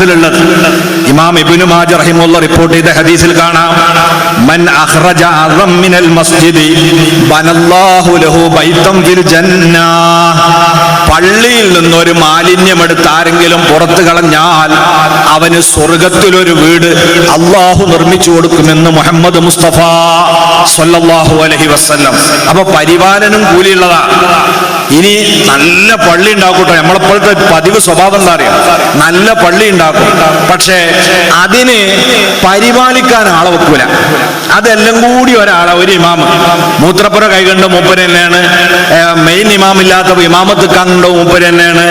ഹദീസിലുള്ളത്. ഇമാം ഇബ്നു മാജ റഹിമുള്ള റിപ്പോർട്ട് ചെയ്ത ഹദീസിൽ കാണാം. മൻ അഖ്റജ അദം മിനൽ മസ്ജിദി ബനല്ലാഹു ലഹു ബൈതം ഫിൽ ജന്ന. പള്ളിയിൽ നിന്ന് ഒരു മാലിന്യം എടുത്ത് ആരെങ്കിലും പുറത്തു കളഞ്ഞാൽ അവന് സ്വർഗത്തിലൊരു വീട് അള്ളാഹു നിർമ്മിച്ചു കൊടുക്കുമെന്ന് മുഹമ്മദ് മുസ്തഫ സല്ലല്ലാഹു അലൈഹി വസല്ലം. അപ്പൊ പരിപാലനം കൂലിയുള്ളതാ. ഇനി നല്ല പള്ളി ഉണ്ടാക്കൂട്ടോ നമ്മളെപ്പോഴത്തെ പതിവ് സ്വഭാവം എന്താ അറിയാം? നല്ല പള്ളി ഉണ്ടാക്കും. പക്ഷേ അതിന് പരിപാലിക്കാൻ ആളെ വെക്കൂല. അതെല്ലാം കൂടി ഒരാളെ ഒരു ഇമാമ്. മൂത്രപ്പുര കൈകണ്ട് മൂപ്പര് തന്നെയാണ്. മെയിൻ ഇമാമില്ലാത്ത ഇമാമത്ത് കണ്ടോ മൂപ്പര് തന്നെയാണ്.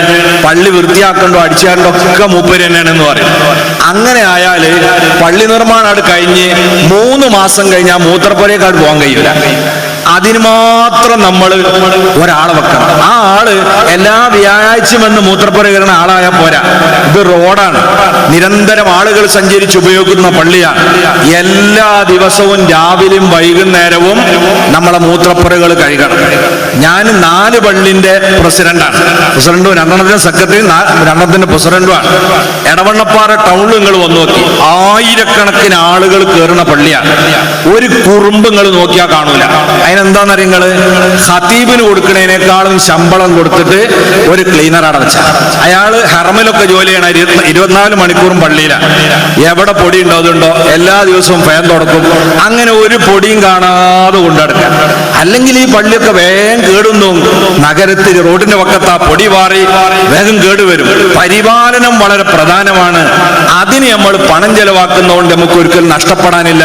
പള്ളി വൃത്തിയാക്കണ്ടോ അടിച്ചാണ്ടോ ഒക്കെ മൂപ്പര് തന്നെയാണ് എന്ന് പറയും. അങ്ങനെ ആയാൽ പള്ളി നിർമ്മാണം അവിടെ കഴിഞ്ഞ് മൂന്ന് മാസം കഴിഞ്ഞാൽ മൂത്രപ്പുരയേക്കാട് പോകാൻ കഴിയൂല. അതിന് മാത്രം നമ്മൾ ഒരാളെ വെക്കണം. ആ ആൾ എല്ലാ വ്യാഴാഴ്ചയും വന്ന് മൂത്രപ്പുര കയറുന്ന ആളായാൽ പോരാ. ഇത് റോഡാണ്. നിരന്തരം ആളുകൾ സഞ്ചരിച്ച് ഉപയോഗിക്കുന്ന പള്ളിയാണ്. എല്ലാ ദിവസവും രാവിലെയും വൈകുന്നേരവും നമ്മളെ മൂത്രപ്പുരകൾ കഴുകണം. ഞാൻ നാല് പള്ളിന്റെ പ്രസിഡന്റാണ്. പ്രസിഡന്റും രണ്ടെണ്ണത്തിന്റെ സെക്രട്ടറി രണ്ടെണ്ണത്തിന്റെ പ്രസിഡന്റുമാണ്. എടവണ്ണപ്പാറ ടൗണിൽ നിങ്ങൾ വന്നു നോക്കി. ആയിരക്കണക്കിന് ആളുകൾ കയറുന്ന പള്ളിയാണ്. ഒരു കുറുമ്പ് നിങ്ങൾ നോക്കിയാൽ കാണൂല. അതിനെന്താന്ന് അറിയങ്ങൾ ഹത്തീബിന് കൊടുക്കുന്നതിനേക്കാളും ശമ്പളം കൊടുത്തിട്ട് ഒരു ക്ലീനർ അടച്ച അയാൾ ഹെറമിലൊക്കെ ജോലി ചെയ്യണ ഇരുപത്തി- ഇരുപത്തിനാല് മണിക്കൂറും പള്ളിയിലാണ് എവിടെ പൊടി ഉണ്ടോ അതുണ്ടോ? എല്ലാ ദിവസവും ഫാൻ തുടക്കും. അങ്ങനെ ഒരു പൊടിയും കാണാതെ കൊണ്ടെടുക്കാം അല്ലെങ്കിൽ ഈ പള്ളിയൊക്കെ വേഗം കേടുന്നു. നഗരത്തിൽ റോഡിന്റെ പക്കത്ത് പൊടി വാറി വേഗം കേടുവരും പരിപാലനം വളരെ പ്രധാനമാണ്. അതിന് നമ്മൾ പണം ചെലവാക്കുന്നതുകൊണ്ട് നമുക്ക് ഒരിക്കലും നഷ്ടപ്പെടാനില്ല.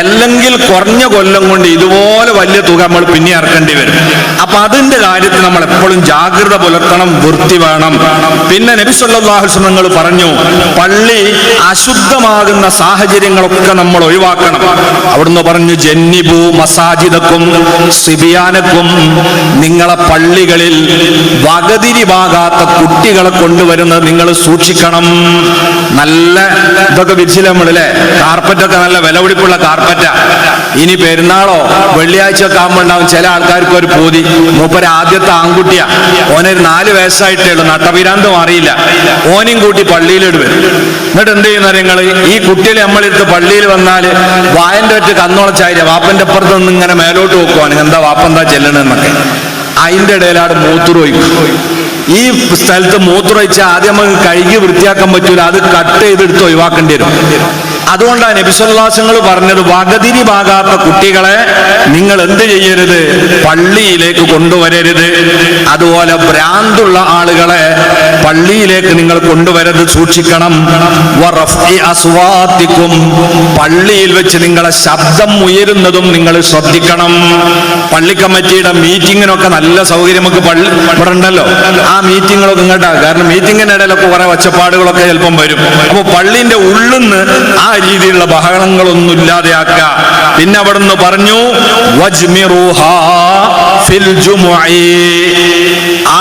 അല്ലെങ്കിൽ കുറഞ്ഞ കൊല്ലം കൊണ്ട് ഇതുപോലെ വലിയ തുക നമ്മൾ പിന്നെ ഇറക്കേണ്ടി വരും. അപ്പൊ അതിന്റെ കാര്യത്തിൽ നമ്മൾ എപ്പോഴും ജാഗ്രത പുലർത്തണം വൃത്തി വേണം. പിന്നെ നബി സല്ലല്ലാഹു അലൈഹി വസല്ലം പറഞ്ഞു പള്ളി അശുദ്ധമാകുന്ന സാഹചര്യങ്ങളൊക്കെ നമ്മൾ ഒഴിവാക്കണം. അവിടുന്ന് പറഞ്ഞു ജന്നിബു മസാജിദക്കും സിബിയാനക്കും നിങ്ങളെ പള്ളികളിൽ വകതിരിവാകാത്ത കുട്ടികളെ കൊണ്ടുവരുന്നത് നിങ്ങൾ സൂക്ഷിക്കണം. നല്ല ഇതൊക്കെ വിരിച്ചില്ല നമ്മളല്ലേ കാർപ്പറ്റൊക്കെ നല്ല വിലപിടിപ്പുള്ള കാർപ്പറ്റ. ഇനി പെരുന്നാളോ വെള്ളിയാഴ്ച ഒക്കെ ആകുമ്പോൾ ഉണ്ടാവും. ചില ആൾക്കാർക്ക് ഒരു പൂതി. മൂപ്പര് ആദ്യത്തെ ആൺകുട്ടിയാ. ഓനൊരു നാല് വയസ്സായിട്ടേ ഉള്ളൂ. നട്ടവിരാന്തം അറിയില്ല. ഓനും കൂട്ടി പള്ളിയിലിട്. എന്നിട്ട് എന്ത് ചെയ്യുന്ന നിങ്ങൾ ഈ കുട്ടികൾ നമ്മളെടുത്ത് പള്ളിയിൽ വന്നാൽ വായന്റെ ഒറ്റ കന്നോളച്ചായിരിക്കും വാപ്പന്റെ അപ്പുറത്ത് നിന്ന് ഇങ്ങനെ മേലോട്ട് നോക്കുവാണ് എന്താ വാപ്പന്താ ചെല്ലണെന്നൊക്കെ അതിന്റെ ഇടയിലാണ് മൂത്രമൊഴിക്കും ഈ സ്ഥലത്ത് മൂത്രമൊഴിച്ചാൽ ആദ്യം നമുക്ക് കഴുകി വൃത്തിയാക്കാൻ പറ്റൂല. അത് കട്ട് ചെയ്തെടുത്ത് ഒഴിവാക്കേണ്ടി വരും. അതുകൊണ്ടാണ് നബിസ്വല്ലാസങ്ങൾ പറഞ്ഞത് വകതിരി ഭാഗാത്ത കുട്ടികളെ നിങ്ങൾ എന്ത് ചെയ്യരുത്? പള്ളിയിലേക്ക് കൊണ്ടുവരരുത്. അതുപോലെ ഭ്രാന്തുള്ള ആളുകളെ പള്ളിയിലേക്ക് നിങ്ങൾ കൊണ്ടുവരരുത് സൂക്ഷിക്കണം. അസ്വാത്തിക്കും. പള്ളിയിൽ വെച്ച് നിങ്ങളെ ശബ്ദം ഉയരുന്നതും നിങ്ങൾ ശ്രദ്ധിക്കണം. പള്ളി കമ്മിറ്റിയുടെ മീറ്റിങ്ങിനൊക്കെ നല്ല സൗകര്യം നമുക്ക് പള്ളി ഇവിടെ ഉണ്ടല്ലോ. ആ മീറ്റിങ്ങുകളൊക്കെ ഇങ്ങോട്ടാ. കാരണം മീറ്റിങ്ങിന്റെ ഇടയിലൊക്കെ കുറെ ഒച്ചപ്പാടുകളൊക്കെ ചിലപ്പം വരും. അപ്പൊ പള്ളിന്റെ ഉള്ളിന്ന് ആ രീതിയിലുള്ള ബഹളങ്ങളൊന്നും ഇല്ലാതെയാക്കുക പിന്നെ അവിടുന്ന് പറഞ്ഞു വജ്മിറുഹാ.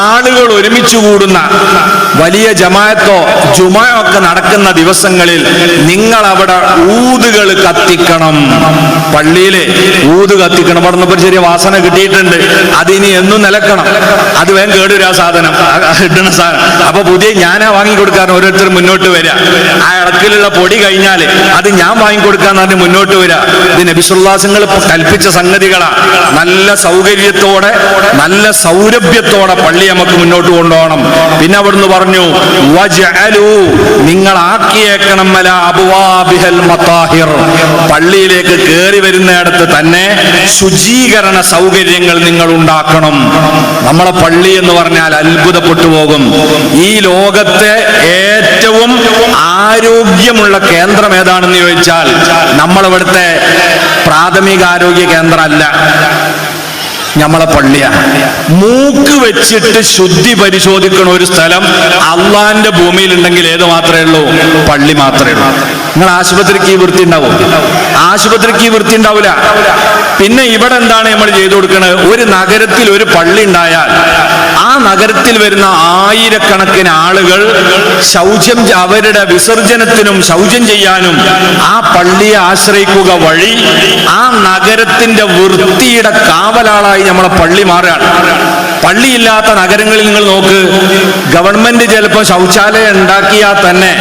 ആളുകൾ ഒരുമിച്ച് കൂടുന്ന വലിയ ജമായത്തോ ജുമയോ ഒക്കെ നടക്കുന്ന ദിവസങ്ങളിൽ നിങ്ങൾ അവിടെ ഊതുകൾ കത്തിക്കണം. പള്ളിയിലെ ഊത് കത്തിക്കണം. അവിടെ ചെറിയ വാസന കിട്ടിയിട്ടുണ്ട്. അതിനി എന്നും നിലക്കണം. അത് വേഗം കേടുവരാ സാധനം. ഇടുന്ന സാധനം. അപ്പൊ പുതിയ ഞാനാ വാങ്ങിക്കൊടുക്കാൻ ഓരോരുത്തർ മുന്നോട്ട് വരിക ആ ഇടക്കിലുള്ള പൊടി കഴിഞ്ഞാൽ അത് ഞാൻ വാങ്ങിക്കൊടുക്കാന്ന് പറഞ്ഞ് മുന്നോട്ട് വരിക ഇത് നബിസുല്ലാസങ്ങൾ കൽപ്പിച്ച സംഗതികളാ. നല്ല സൗകര്യത്തോടെ നല്ല സൗരഭ്യത്തോടെ പള്ളി നമുക്ക് മുന്നോട്ട് കൊണ്ടുപോകണം. പിന്നെ അവിടുന്ന് പറഞ്ഞു നിങ്ങൾ ആക്കിയേക്കണം പള്ളിയിലേക്ക് കയറി വരുന്നിടത്ത് തന്നെ ശുചീകരണ സൗകര്യങ്ങൾ നിങ്ങൾ ഉണ്ടാക്കണം. നമ്മളെ പള്ളി എന്ന് പറഞ്ഞാൽ അത്ഭുതപ്പെട്ടു പോകും. ഈ ലോകത്തെ ഏറ്റവും ആരോഗ്യമുള്ള കേന്ദ്രം ഏതാണെന്ന് ചോദിച്ചാൽ നമ്മളിവിടുത്തെ പ്രാഥമിക ആരോഗ്യ കേന്ദ്രമല്ല. നമ്മളെ പള്ളിയാണ് മൂക്ക് വെച്ചിട്ട് ശുദ്ധി പരിശോധിക്കണ ഒരു സ്ഥലം അള്ളാന്റെ ഭൂമിയിൽ ഉണ്ടെങ്കിൽ ഏത് മാത്രമേ ഉള്ളൂ? പള്ളി മാത്രമേ ഉള്ളൂ. നിങ്ങൾ ആശുപത്രിക്ക് ഈ വൃത്തി ഉണ്ടാവും? ആശുപത്രിക്ക് ഈ വൃത്തി ഉണ്ടാവില്ല. പിന്നെ ഇവിടെ എന്താണ് നമ്മൾ ചെയ്തു കൊടുക്കുന്നത് ഒരു നഗരത്തിൽ ഒരു പള്ളി ഉണ്ടായാൽ നഗരത്തിൽ വരുന്ന ആയിരക്കണക്കിന് ആളുകൾ ശൗചം അവരുടെ വിസർജനത്തിനും ശൗചം ചെയ്യാനും ആ പള്ളിയെ ആശ്രയിക്കുക വഴി ആ നഗരത്തിന്റെ വൃത്തിയുടെ കാവലാളായി നമ്മളെ പള്ളി മാറുകയാണ്. പള്ളിയില്ലാത്ത നഗരങ്ങളിൽ നിങ്ങൾ നോക്ക്. ഗവൺമെന്റ് ചിലപ്പോൾ ശൗചാലയം ഉണ്ടാക്കിയാൽ തന്നെ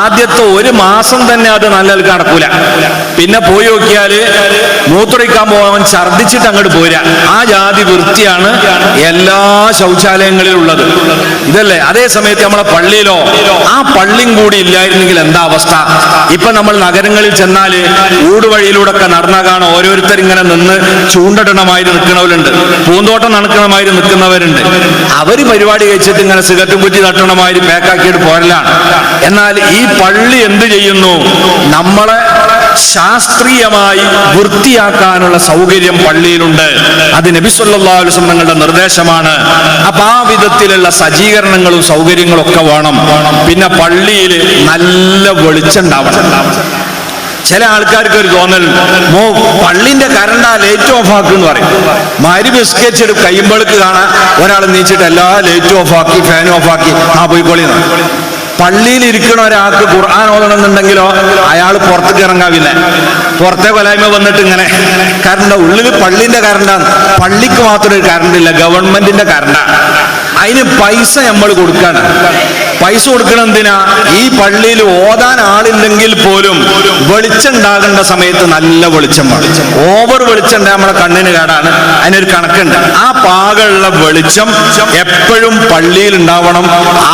ആദ്യത്തെ ഒരു മാസം തന്നെ അത് നല്ല നടക്കൂല. പിന്നെ പോയി നോക്കിയാൽ മൂത്തുടിക്കാൻ പോകാൻ ഛർദിച്ചിട്ട് അങ്ങോട്ട് പോരാ. ആ ജാതി വൃത്തിയാണ് എല്ലാ ശൗചാലയങ്ങളിലും ഉള്ളത്. ഇതല്ലേ? അതേ സമയത്ത് നമ്മളെ പള്ളിയിലോ ആ പള്ളിയും കൂടി ഇല്ലായിരുന്നെങ്കിൽ എന്താ അവസ്ഥ? ഇപ്പൊ നമ്മൾ നഗരങ്ങളിൽ ചെന്നാൽ ഊടുവഴിയിലൂടെ ഒക്കെ നടന്നാ ഓരോരുത്തർ ഇങ്ങനെ നിന്ന് ചൂണ്ടടണമായി നിൽക്കണവരുണ്ട്. പൂന്തോട്ടം നടക്കണമായി നിൽക്കുന്നവരുണ്ട്. അവർ പരിപാടി കഴിച്ചിട്ട് ഇങ്ങനെ സിഗരറ്റും കുറ്റി തട്ടണമായി പാക്കാക്കിയിട്ട് പോരലാണ്. എന്നാൽ ഈ പള്ളി എന്ത് ചെയ്യുന്നു? നമ്മളെ ശാസ്ത്രീയമായി വൃത്തിയാക്കാനുള്ള സൗകര്യം പള്ളിയിലുണ്ട്. അത് നബിസ്വല്ലാസ്ലം തങ്ങളുടെ നിർദ്ദേശമാണ്. അപ്പൊ ആ വിധത്തിലുള്ള സജ്ജീകരണങ്ങളും സൗകര്യങ്ങളും ഒക്കെ വേണം. പിന്നെ പള്ളിയിൽ നല്ല വെളിച്ചുണ്ടാവണം ചില ആൾക്കാർക്ക് ഒരു തോന്നൽ മോ പള്ളിന്റെ കരണ്ട ലൈറ്റ് ഓഫ് ആക്കുന്ന് പറയും. മാരി എടുക്കും കയ്യുമ്പോൾക്ക് കാണാൻ ഒരാൾ നീച്ചിട്ട് എല്ലാ ലൈറ്റും ഓഫ് ആക്കി ഫാൻ ഓഫ് ആക്കി ആ പോയിക്കോളി പള്ളിയിൽ ഇരിക്കണ ഒരാൾക്ക് ഖുർആൻ ഓതണമെന്നുണ്ടെങ്കിലോ അയാൾ പുറത്തേക്ക് ഇറങ്ങാവില്ല പുറത്തെ കൊലായ്മ വന്നിട്ട് ഇങ്ങനെ കറണ്ട് ഉള്ളിൽ പള്ളിന്റെ കറണ്ടാണ് പള്ളിക്ക് മാത്രം ഒരു കറണ്ട് ഇല്ല ഗവൺമെന്റിന്റെ കറണ്ടാണ് അതിന് പൈസ നമ്മൾ കൊടുക്കാണ്. പൈസ കൊടുക്കണം എന്തിനാ? ഈ പള്ളിയിൽ ഓതാൻ ആളില്ലെങ്കിൽ പോലും വെളിച്ചം ഉണ്ടാകേണ്ട സമയത്ത് നല്ല വെളിച്ചം ഓവർ വെളിച്ചം ഉണ്ടായ നമ്മുടെ കണ്ണിന് കേടാണ്. അതിനൊരു കണക്കുണ്ട്. ആ പാകമുള്ള വെളിച്ചം എപ്പോഴും പള്ളിയിൽ ഉണ്ടാവണം.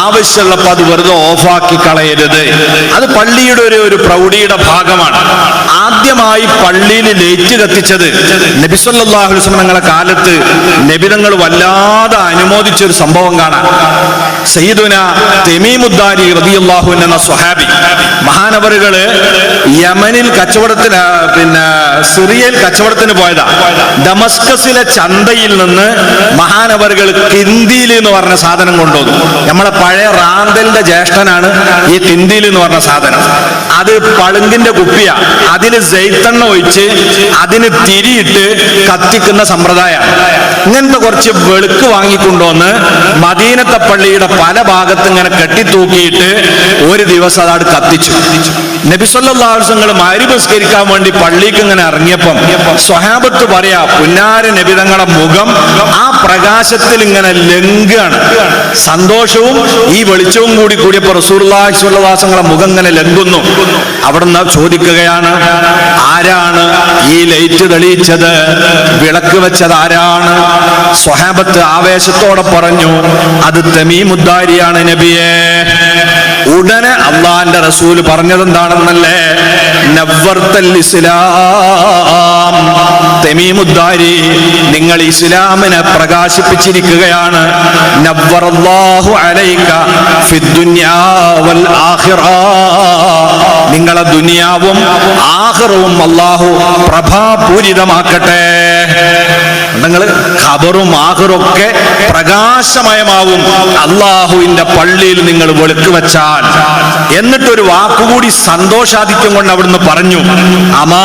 ആവശ്യമുള്ളപ്പോൾ അത് വെറുതെ ഓഫാക്കി കളയരുത്. അത് പള്ളിയുടെ ഒരു ഒരു പ്രൗഢിയുടെ ഭാഗമാണ്. ആദ്യമായി പള്ളിയിൽ ലേറ്റ് കത്തിച്ചത് നബിസ്വല്ലാഹുസ്മനങ്ങളെ കാലത്ത് നബിതങ്ങൾ വല്ലാതെ അനുമോദിച്ച ഒരു സംഭവം കാണാം. മഹാനവറുകൾ യമനിൽ കച്ചവടത്തിന് പിന്നെ സിറിയയിൽ കച്ചവടത്തിന് പോയതാ. ഡമസ്കസിലെ ചന്തയിൽ നിന്ന് മഹാനവറുകൾ കിന്തിയിൽ എന്ന് പറഞ്ഞ സാധനം കൊണ്ടുവന്നു. നമ്മളെ പഴയ റാന്തലിന്റെ ജ്യേഷ്ഠനാണ് ഈ കിന്തിയിൽ എന്ന് പറഞ്ഞ സാധനം. അത് പളുങ്കിന്റെ കുപ്പിയ. അതിൽ ജെയ്ത്തെണ്ണ ഒഴിച്ച് അതിന് തിരിയിട്ട് കത്തിക്കുന്ന സമ്പ്രദായമാണ്. ഇങ്ങനത്തെ കുറച്ച് വെളുക്ക് വാങ്ങിക്കൊണ്ടുവന്ന് മദീനത്തെ പള്ളിയുടെ പല ഭാഗത്ത് ഇങ്ങനെ കെട്ടിത്തൂക്കിയിട്ട് ഒരു ദിവസം അതാട് കത്തിച്ചു. നബിസ്വല്ലാസങ്ങൾ മാരിപസ്കരിക്കാൻ വേണ്ടി പള്ളിക്ക് ഇങ്ങനെ ഇറങ്ങിയപ്പം സ്വഹാബത്ത് പറയാ പുന്നാര നബിതങ്ങളുടെ മുഖം ആ പ്രകാശത്തിൽ ഇങ്ങനെ ലംഘാണ് സന്തോഷവും ഈ വെളിച്ചവും കൂടി കൂടിയപ്പോ റസൂർലാസ്വല്ലാസങ്ങളെ മുഖം ഇങ്ങനെ ലംഘുന്നു അവിടുന്ന് ചോദിക്കുകയാണ് ആരാണ് ഈ ലൈറ്റ് തെളിയിച്ചത്? വിളക്ക് വെച്ചത് ആരാണ്? സ്വഹാബത്ത് ആവേശത്തോടെ പറഞ്ഞു അത് തമീമുദ്ദാരിയാണ് നബിയെ. ഉടനെ അള്ളാന്റെ റസൂൽ പറഞ്ഞത് എന്താണെന്നല്ലേ ഇസ്ലാം. തെമീമുദ്ദാരി നിങ്ങൾ ഇസ്ലാമിനെ പ്രകാശിപ്പിച്ചിരിക്കുകയാണ്. അലൈക വൽ ആഖിറ. നിങ്ങളെ ദുനിയാവും ആഹ്റവും അള്ളാഹു പ്രഭാപൂരിതമാക്കട്ടെ. നിങ്ങൾ ഖബറും ആഹ്റും ഒക്കെ പ്രകാശമയമാവും. അള്ളാഹുവിന്റെ പള്ളിയിൽ നിങ്ങൾ വെളുക്ക് വെച്ചാൽ. എന്നിട്ടൊരു വാക്കുകൂടി സന്തോഷാധിക്യം കൊണ്ട് അവിടുന്ന് പറഞ്ഞു. അമാ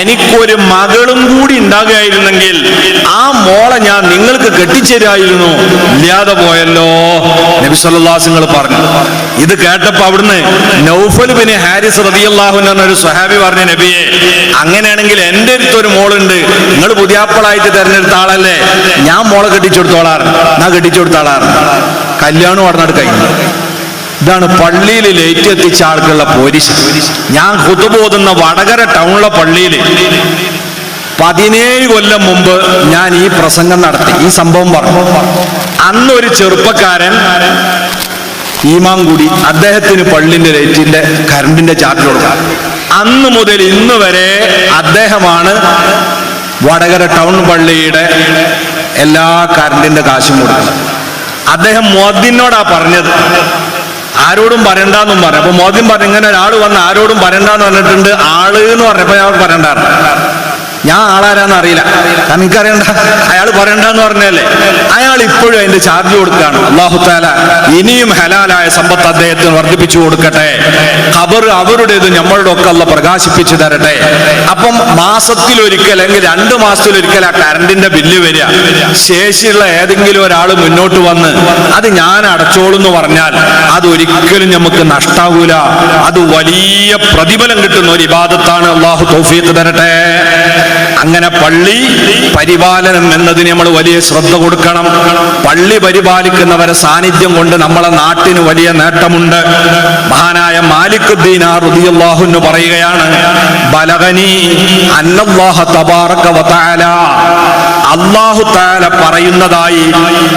എനിക്കൊരു മകളും കൂടി ഉണ്ടാകുകയായിരുന്നെങ്കിൽ ആ മോളെ ഞാൻ നിങ്ങൾക്ക് കെട്ടിച്ചേരായിരുന്നു. ഇല്ലാതെ പോയല്ലോ. നബി സല്ലാസുങ്ങൾ പറഞ്ഞു. ഇത് കേട്ടപ്പോ അവിടുന്ന് നൗഫൽ ബിൻ ഹാരിസ് റതിയല്ലാഹു എന്നൊരു സ്വഹാബി പറഞ്ഞു നബിയെ അങ്ങനെയാണെങ്കിൽ എന്റെ അടുത്ത് ഒരു മോളുണ്ട്. നിങ്ങൾ പുതിയാപ്പളായിട്ട് തെരഞ്ഞെടുത്ത ആളല്ലേ? ഞാൻ മോളെ കെട്ടിച്ചെടുത്തോളാറ് ഞാൻ കെട്ടിച്ചെടുത്താളാറ് കല്യാണം പറഞ്ഞാട് കഴിഞ്ഞു ഇതാണ് പള്ളിയിൽ ലേറ്റ് എത്തിച്ച ആൾക്കുള്ള പോലീസ്. ഞാൻ കുത്തുപോകുന്ന വടകര ടൗണിലെ പള്ളിയിൽ പതിനേഴ് കൊല്ലം മുമ്പ് ഞാൻ ഈ പ്രസംഗം നടത്തി. ഈ സംഭവം പറഞ്ഞു. അന്ന് ഒരു ചെറുപ്പക്കാരൻ ഈമാൻ കൂടി അദ്ദേഹത്തിന് പള്ളിന്റെ ലൈറ്റിന്റെ കറണ്ടിന്റെ ചാർജ് കൊടുക്കാം. അന്ന് മുതൽ ഇന്ന് വരെ അദ്ദേഹമാണ് വടകര ടൗൺ പള്ളിയുടെ എല്ലാ കറണ്ടിന്റെ കാശും കൊടുക്കുന്നത്. അദ്ദേഹം മോദിനോടാ പറഞ്ഞത്. ആരോടും പറയണ്ടെന്നും പറഞ്ഞു. അപ്പൊ മോദ്യം പറഞ്ഞു ഇങ്ങനെ ഒരാൾ വന്ന് ആരോടും പറയണ്ടെന്ന് പറഞ്ഞിട്ടുണ്ട് ആൾ എന്ന് പറഞ്ഞപ്പോ ഞാൻ പറയണ്ടായിരുന്നു. ഞാൻ ആളാരാന്ന് അറിയില്ല. കാരണം എനിക്കറിയണ്ട. അയാൾ പറയണ്ടെന്ന് പറഞ്ഞല്ലേ അയാൾ ഇപ്പോഴും അതിന്റെ ചാർജ് കൊടുക്കുകയാണ്. അള്ളാഹു താല ഇനിയും ഹലാലായ സമ്പത്ത് അദ്ദേഹത്തിന് വർദ്ധിപ്പിച്ചു കൊടുക്കട്ടെ. ഖബർ അവരുടേത് നമ്മളുടെ ഒക്കെ അല്ല പ്രകാശിപ്പിച്ചു തരട്ടെ. അപ്പം മാസത്തിലൊരിക്കൽ അല്ലെങ്കിൽ രണ്ട് മാസത്തിലൊരിക്കൽ ആ കറണ്ടിന്റെ ബില്ല് വരിക. ശേഷിയുള്ള ഏതെങ്കിലും ഒരാൾ മുന്നോട്ട് വന്ന് അത് ഞാൻ അടച്ചോളൂ എന്ന് പറഞ്ഞാൽ അത് ഒരിക്കലും നമുക്ക് നഷ്ടാവൂല. അത് വലിയ പ്രതിഫലം കിട്ടുന്ന ഒരു ഇബാദത്താണ്. അള്ളാഹു തൗഫീഖ് തരട്ടെ. അങ്ങനെ പള്ളി പരിപാലനം എന്നതിന് നമ്മൾ വലിയ ശ്രദ്ധ കൊടുക്കണം. പള്ളി പരിപാലിക്കുന്നവരെ സാന്നിധ്യം കൊണ്ട് നമ്മളെ നാട്ടിന് വലിയ നേട്ടമുണ്ട്. മഹാനായ മാലിക്കുദ്ദീൻ റുദിയല്ലാഹുന്ന് പറയുകയാണ് ബലകനി അന്നല്ലാഹ തബാറക അള്ളാഹു താല പറയുന്നതായി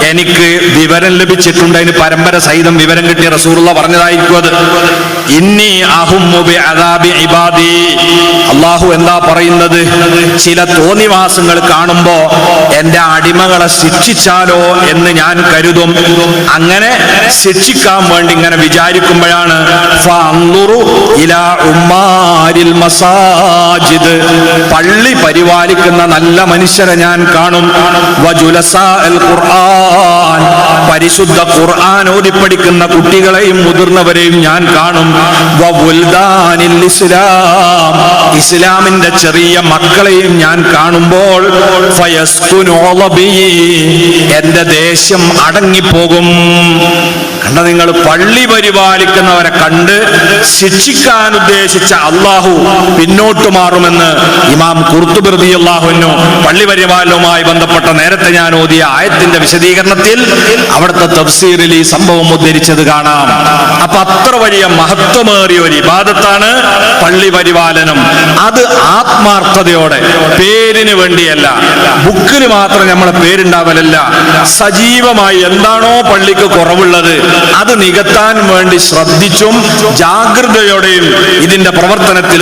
എനിക്ക് വിവരം ലഭിച്ചിട്ടുണ്ട്. അതിന് പരമ്പര സഹിതം വിവരം കിട്ടിയ റസൂറുള്ള പറഞ്ഞതായിരിക്കും അത്. ഇന്നി അദാബി ഇബാദി. അള്ളാഹു എന്താ പറയുന്നത്? ചില തോന്നിവാസങ്ങൾ കാണുമ്പോ എന്റെ അടിമകളെ ശിക്ഷിച്ചാലോ എന്ന് ഞാൻ കരുതും. അങ്ങനെ ശിക്ഷിക്കാൻ വേണ്ടി ഇങ്ങനെ വിചാരിക്കുമ്പോഴാണ് പള്ളി പരിപാലിക്കുന്ന നല്ല മനുഷ്യരെ ഞാൻ കാണും. ഖുർആൻ. പരിശുദ്ധ ഖുർആൻ ഓതിപ്പടിക്കുന്ന കുട്ടികളെയും മുതിർന്നവരെയും ഞാൻ കാണും. ഇസ്ലാം. ഇസ്ലാമിന്റെ ചെറിയ മക്കളെയും ഞാൻ കാണുമ്പോൾ. എന്റെ ദേഷ്യം അടങ്ങിപ്പോകും. കണ്ട നിങ്ങൾ പള്ളി പരിപാലിക്കുന്നവരെ കണ്ട് ശിക്ഷിക്കാൻ ഉദ്ദേശിച്ച അള്ളാഹു പിന്നോട്ട് മാറുമെന്ന് ഇമാം കുർത്തുപ്രതി അള്ളാഹുവിനു പള്ളി പരിപാലനവുമായി ബന്ധപ്പെട്ട നേരത്തെ ഞാൻ ഓതിയ ആയത്തിന്റെ വിശദീകരണത്തിൽ അവിടുത്തെ തഫ്സീറിൽ ഈ സംഭവം ഉദ്ധരിച്ചത് കാണാം. അപ്പൊ അത്ര വലിയ മഹത്വമേറിയ ഒരു ഇബാദത്താണ് പള്ളി പരിപാലനം. അത് ആത്മാർത്ഥതയോടെ പേരിന് വേണ്ടിയല്ല ബുക്കിന് മാത്രം നമ്മളെ പേരുണ്ടാവലല്ല. സജീവമായി എന്താണോ പള്ളിക്ക് കുറവുള്ളത് അത് നികത്താൻ വേണ്ടി ശ്രദ്ധിച്ചും ജാഗ്രതയോടെയും ഇതിന്റെ പ്രവർത്തനത്തിൽ